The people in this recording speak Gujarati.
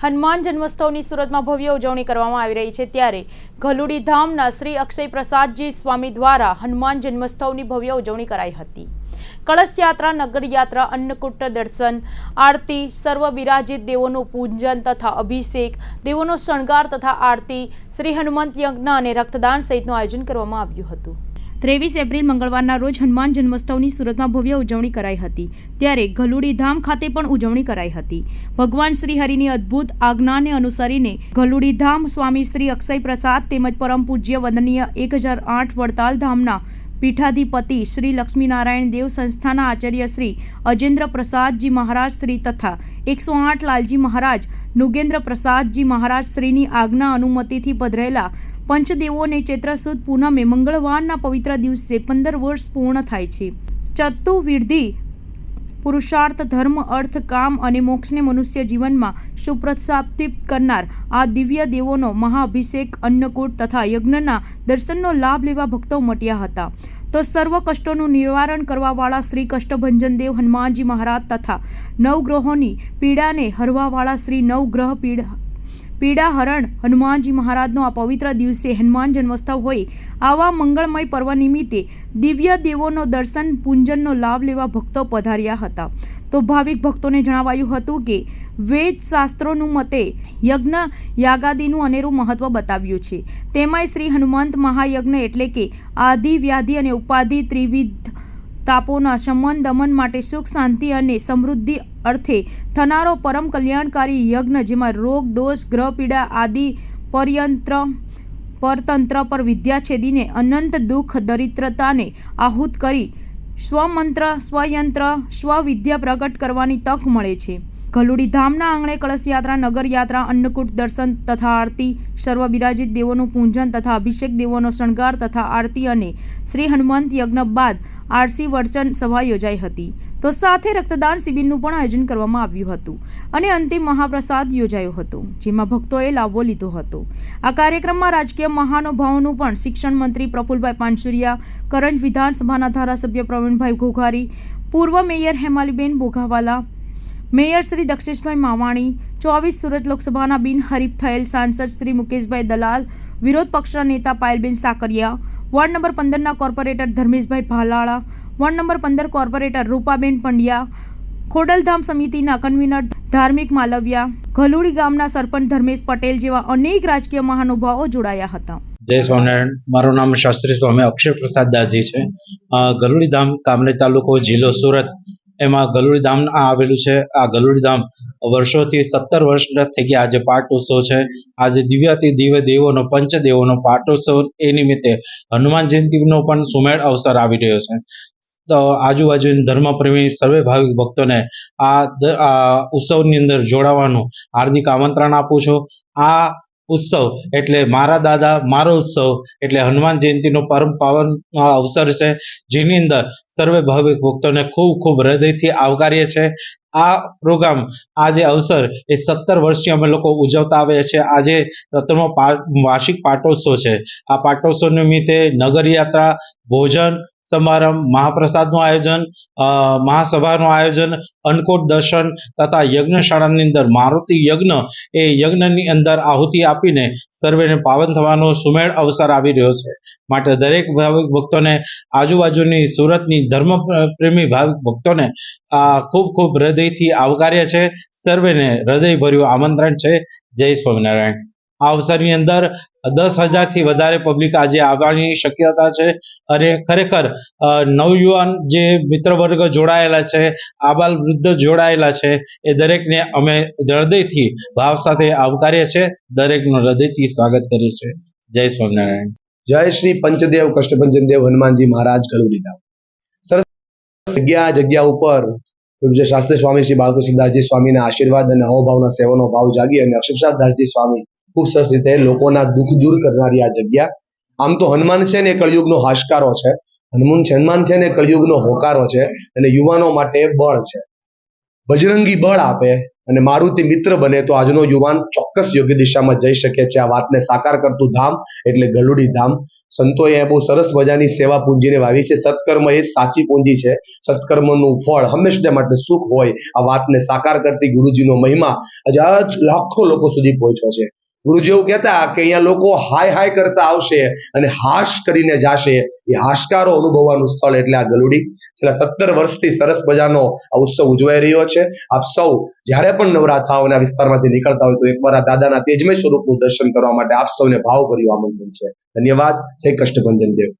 હનુમાન જન્મોત્સવની સુરતમાં ભવ્ય ઉજવણી કરવામાં આવી રહી છે ત્યારે ઘલુડી ધામના શ્રી અક્ષય પ્રસાદજી સ્વામી દ્વારા હનુમાન જન્મોત્સવની ભવ્ય ઉજવણી કરાઈ હતી. કળશ યાત્રા નગર યાત્રા અન્નકૂટ દર્શન, આરતી સર્વ બિરાજિત દેવોનું પૂજન તથા અભિષેક, દેવોનો શણગાર તથા આરતી, શ્રી હનુમંત યજ્ઞ અને રક્તદાન સહિતનું આયોજન કરવામાં આવ્યું હતું. ત્રેવીસ એપ્રિલ મંગળવારના રોજ હનુમાન જન્મોત્સવની સુરતમાં ભવ્ય ઉજવણી કરાઈ હતી. ત્યારે ગલુડી ધામ ખાતે પણ ઉજવણી કરાઈ હતી. ભગવાન શ્રી હરિની અદ્ભુત આજ્ઞાને અનુસરીને ગલુડી ધામ સ્વામી શ્રી અક્ષય પ્રસાદ તેમજ પરમ પૂજ્ય વંદનીય એક હજાર આઠ વડતાલ ધામના પીઠાધિપતિ શ્રી લક્ષ્મીનારાયણ દેવ સંસ્થાના આચાર્ય શ્રી અજેન્દ્ર પ્રસાદજી મહારાજ શ્રી તથા એકસો આઠ લાલજી મહારાજ નુગેન્દ્ર પ્રસાદજી મહારાજ શ્રીની આજ્ઞા અનુમતિથી પધરેલા પંચદેવોને ચૈત્ર સુદ પૂનમે મંગળવારના પવિત્ર દિવસે પંદર વર્ષ પૂર્ણ થાય છે. ચતુર્વિધિ, પુરુષાર્થ, ધર્મ, અર્થ, કામ અને મોક્ષને મનુષ્ય જીવનમાં સુપ્રસ્થાપિત કરનાર આ દિવ્ય દેવોનો મહાઅભિષેક અન્નકૂટ તથા યજ્ઞના દર્શનનો લાભ લેવા ભક્તો મટ્યા હતા. તો સર્વ કષ્ટોનું નિવારણ કરવાવાળા શ્રી કષ્ટભંજન દેવ હનુમાનજી મહારાજ તથા નવગ્રહોની પીડાને હરવાવાળા શ્રી નવગ્રહ પીડા પીડાહરણ હનુમાનજી મહારાજનો આ પવિત્ર દિવસે હનુમાન જન્મોત્સવ હોય આવા મંગળમય પર્વ નિમિત્તે દિવ્ય દેવોનો દર્શન, પૂંજનનો લાભ લેવા ભક્તો પધાર્યા હતા. તો ભાવિક ભક્તોને જણાવાયું હતું કે વેદ શાસ્ત્રોનું મતે યજ્ઞ યાગાદીનું અનેરું મહત્વ બતાવ્યું છે. તેમાંય શ્રી હનુમંત મહાયજ્ઞ એટલે કે આદિ, વ્યાધિ અને ઉપાધિ ત્રિવિધ તાપોના શમન દમન માટે સુખ, શાંતિ અને સમૃદ્ધિ અર્થે થનારો પરમ કલ્યાણકારી યજ્ઞ, જેમાં રોગ, દોષ, ગ્રહ, પીડા આદિ પર્યંત્ર, પરતંત્ર પર વિદ્યા છેદીને અનંત દુઃખ, દરિદ્રતાને આહુત કરી સ્વમંત્ર, સ્વયંત્ર, સ્વવિદ્યા પ્રગટ કરવાની તક મળે છે. ગલુડી ધામના આંગણે કળશ યાત્રા નગર યાત્રા અન્નકૂટ દર્શન તથા આરતી સર્વ બિરાજિત દેવોનું પૂજન તથા અભિષેક દેવોનો શણગાર તથા આરતી અને શ્રી હનુમંત યજ્ઞ બાદ આરસી વર્ચન સભા યોજાઈ હતી. તો સાથે રક્તદાન શિબિરનું પણ આયોજન કરવામાં આવ્યું હતું અને અંતિમ મહાપ્રસાદ યોજાયો હતો, જેમાં ભક્તોએ લાભો લીધો હતો. આ કાર્યક્રમમાં રાજકીય મહાનુભાવોનું પણ શિક્ષણ મંત્રી પ્રફુલભાઈ પાનસુરિયા, કરંજ વિધાનસભાના ધારાસભ્ય પ્રવીણભાઈ ઘોઘારી, પૂર્વ મેયર હેમાલીબેન બોઘાવાલા મેયર શ્રી દક્ષેશભાઈ માવાણી, ચોવીસ સુરત લોકસભાના બિનહરીફ થયેલ સાંસદ શ્રી મુકેશભાઈ દલાલ, વિરોધ પક્ષના નેતા Payalben Sakariya, ward number પંદરના corporator Dharmeshbhai Bhalala, ward number પંદર કોર્પોરેટર રૂપાબેન પંડ્યા, ખોડલધામ સમિતિના કન્વીનર ધાર્મિક માલવિયા, ઘલુડી ગામના સરપંચ ધર્મેશ પટેલ જેવા અનેક રાજકીય મહાનુભાવો જોડાયા હતા. જય સ્વામિનારાયણ. મારું નામ શાસ્ત્રી સ્વામી અક્ષય પ્રસાદ દાસજી છે ગલુડી ધામ કામલે તાલુકો જિલ્લો સુરત. એમાં ગલુડી ધામ આવેલું છે. આ ગલુડી ધામ વર્ષોથી સત્તર વર્ષ થઈ ગયા. આજે પાટોત્સવ છે. આજે દિવ્યાતિ દિવ્ય દેવોનો, પંચદેવોનો પાટોત્સવ એ નિમિત્તે હનુમાન જયંતિનો પણ સુમેળ અવસર આવી રહ્યો છે. તો આજુબાજુ ધર્મપ્રેમી સર્વે ભાવિક ભક્તોને આ ઉત્સવની અંદર જોડાવાનું હાર્દિક આમંત્રણ આપું છું. આ ઉત્સવ. એટલે મારા દાદા, મારો ઉત્સવ. એટલે હનુમાન જયંતિનો પરમ પાવન અવસર છે. જેની અંદર સર્વે ભાવિક ભક્તોને ખૂબ ખૂબ હૃદયથી આવકારીએ છે. આ પ્રોગ્રામ, આ જે અવસર એ સત્તર વર્ષથી અમે લોકો ઉજવતા આવ્યા છે આજે સત્તરમો વાર્ષિક પાટોત્સવ છે. આ પાટોત્સવ નિમિત્તે નગર યાત્રા ભોજન સમારંભ, મહાપ્રસાદનું આયોજન મહાસભાનું આયોજન, અન્નકોટ દર્શન તથા યજ્ઞશાળાની અંદર, મારુતિ યજ્ઞ એ યજ્ઞની અંદર આહુતિ આપીને સર્વેને પાવન થવાનો સુમેળ અવસર આવી રહ્યો છે. માટે દરેક ભાવિક ભક્તોને આજુબાજુની સુરતની ધર્મ પ્રેમી ભાવિક ભક્તોને ખૂબ ખૂબ હૃદયથી આવકાર્ય છે. સર્વેને હૃદયભર્યું આમંત્રણ છે. જય સ્વામિનારાયણ. આ અવસરની અંદર દસ હજારથી વધારે પબ્લિક આજે આવવાની શક્યતા છે. અને ખરેખર નવયુવાન જે મિત્ર વર્ગ જોડાયેલા છે, આબાલ વૃદ્ધ જોડાયેલા છે, એ દરેકને અમે હૃદયથી ભાવ સાથે આવકારીએ છીએ. દરેકનું હૃદયથી સ્વાગત કરીએ છીએ. જય સ્વામિનારાયણ. જય શ્રી પંચદેવ કષ્ટભંજન હનુમાનજી મહારાજ કલુડી ધામ સરસ જગ્યા જગ્યા ઉપર શાસ્ત્રી સ્વામી શ્રી બાલકૃષ્ણદાસજી સ્વામીના આશીર્વાદ અને અહોભાવના સેવાનો ભાવ જાગી અને અક્ષરશાહ દાસજી સ્વામી ખૂબ સરસ રીતે લોકોના દુઃખ દૂર કરનારી આ જગ્યા. આમ તો હનુમાન છે ને એ કળિયુગનો હાશકારો છે. હનુમાન હનુમાન છે ને એ હોકારો છે અને યુવાનો માટે બળ છે. બજરંગી બળ આપે અને મારુતિ મિત્ર બને તો આજનો યુવાન ચોક્કસ યોગ્ય દિશામાં જઈ શકે છે. આ વાતને સાકાર કરતું ધામ એટલે ગલુડી ધામ. સંતોએ બહુ સરસ મજાની સેવા પૂંજીને વાવી છે. સત્કર્મ એ સાચી પૂંજી છે. સત્કર્મનું ફળ હંમેશા માટે સુખ હોય આ વાતને સાકાર કરતી ગુરુજીનો મહિમા આજે લાખો લોકો સુધી પહોંચ્યો છે. ગુરુજી એવું કહેતા કે અહીંયા લોકો હાય હાય કરતા આવશે અને હાશ કરીને જાશે. એ હાશકારો અનુભવવાનું સ્થળ એટલે આ ગલુડી. છેલ્લા સત્તર વર્ષથી સરસ મજાનો આ ઉત્સવ ઉજવાઈ રહ્યો છે. આપ સૌ જ્યારે પણ નવરા થાવ અને આ વિસ્તારમાંથી નીકળતા હોય તો એકવાર આ દાદાના તેજમય સ્વરૂપનું દર્શન કરવા માટે આપ સૌને ભાવભર્યું આમંત્રણ છે. ધન્યવાદ. જય કષ્ટભંજન દેવ.